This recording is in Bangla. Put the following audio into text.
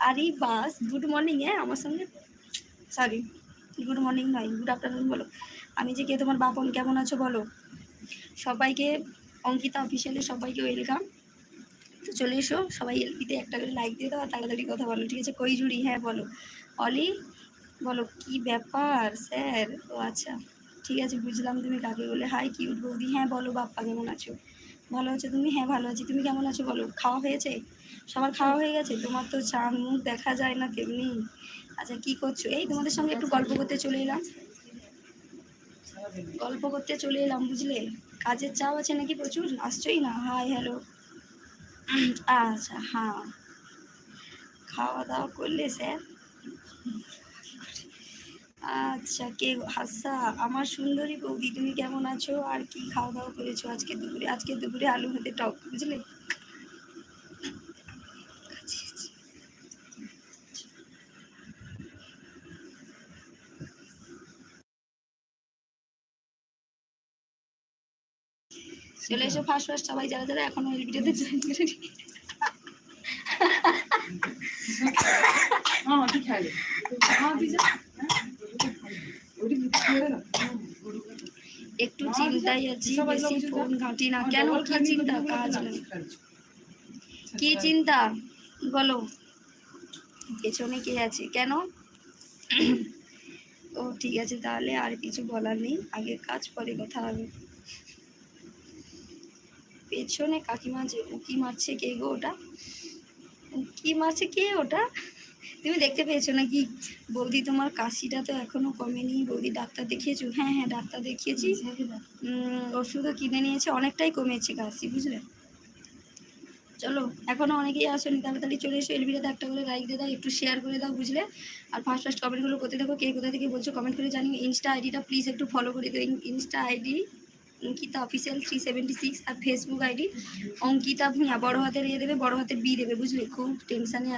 আরে বাস গুড মর্নিং হ্যাঁ আমার সঙ্গে? সরি গুড মর্নিং নয় গুড আফটারনুন বলো। আমি যে কে, তোমার বাপন কেমন আছো বলো? সবাইকে, অঙ্কিতা অফিসিয়ালি সবাইকে ওয়েলকাম তো চলে এসো, সবাই এলপিতে একটা করে লাইক দিয়ে দাও তাড়াতাড়ি কথা বলো, ঠিক আছে? কই জুড়ি হ্যাঁ বলো। অলি, বলো, কি ব্যাপার, স্যার? ও আচ্ছা ঠিক আছে, বুঝলাম তুমি কাকে বলে। হাই কিউট বৌদি। হ্যাঁ বলো, বাপ্পা কেমন আছো? ভালো আছো তুমি? হ্যাঁ ভালো আছি। তুমি কেমন আছো বলো? খাওয়া হয়েছে? সবার খাওয়া হয়ে গেছে, তোমার তো চাঁদ মুখ দেখা যায় না তেমনি। আচ্ছা কি করছ? এই তোমাদের সঙ্গে একটু গল্প করতে চলে এলাম। গল্প করতে চলে এলাম, বুঝলে? কাজের চাপ আছে নাকি প্রচুর? আসছোই না? হাই হ্যালো আচ্ছা হ্যাঁ। খাওয়া দাওয়া করলে, স্যার? আচ্ছা কে? হাসা, আমার সুন্দরী বৌদি, তুমি কেমন আছো? আর কি খাওয়া দাওয়া করেছ আজকে দুপুরে? আজকে দুপুরে আলু ভাতে টক, বুঝলে? চলে এসো ফার্স্ট ফার্স্ট সবাই যারা যারা এখনও এই ভিডিওতে জয়েন করে হ্যাঁ হ্যাঁ তুই যা। ওটি খেলে না একটু চিন্তায় আছি বেশি ফোন ঘাঁটি না। কেন? কি চিন্তা? কাজ নেই। কি চিন্তা? বলো। পেছনে কে আছে? কেন? ও ঠিক আছে তাহলে আর কিছু বলার নেই। আগে কাজ পরে কথা হবে। পেছনে কাকিমা যে উকি মারছে কে গো ওটা? কি মারছে কে ওটা? তুমি দেখতে পেয়েছ নাকি? বৌদি, তোমার কাশিটা তো এখনও কমেনি। বৌদি, ডাক্তার দেখিয়েছো? হ্যাঁ হ্যাঁ ডাক্তার দেখিয়েছি। ওষুধও কিনে নিয়েছে, অনেকটাই কমেছে কাশি, বুঝলে? চলো, এখনও অনেকেই আসেনি, তাড়াতাড়ি চলে এসো। এলবিটাতে একটা করে লাইক দিয়ে দাও, একটু শেয়ার করে দাও, বুঝলে? আর ফার্স্ট ফার্স্ট কমেন্টগুলো করতে থাকো। কে কোথা থেকে বলছো কমেন্ট করে জানিও। ইনস্টা আইডিটা প্লিজ একটু ফলো করে দিও। Insta ID Ankita official three seventy six আর ফেসবুক আইডি অঙ্কিতা ভূঁয়া বড় হাতের ইয়ে দেবে, বড় হাতের বি দেবে, বুঝলি? খুব টেনশানে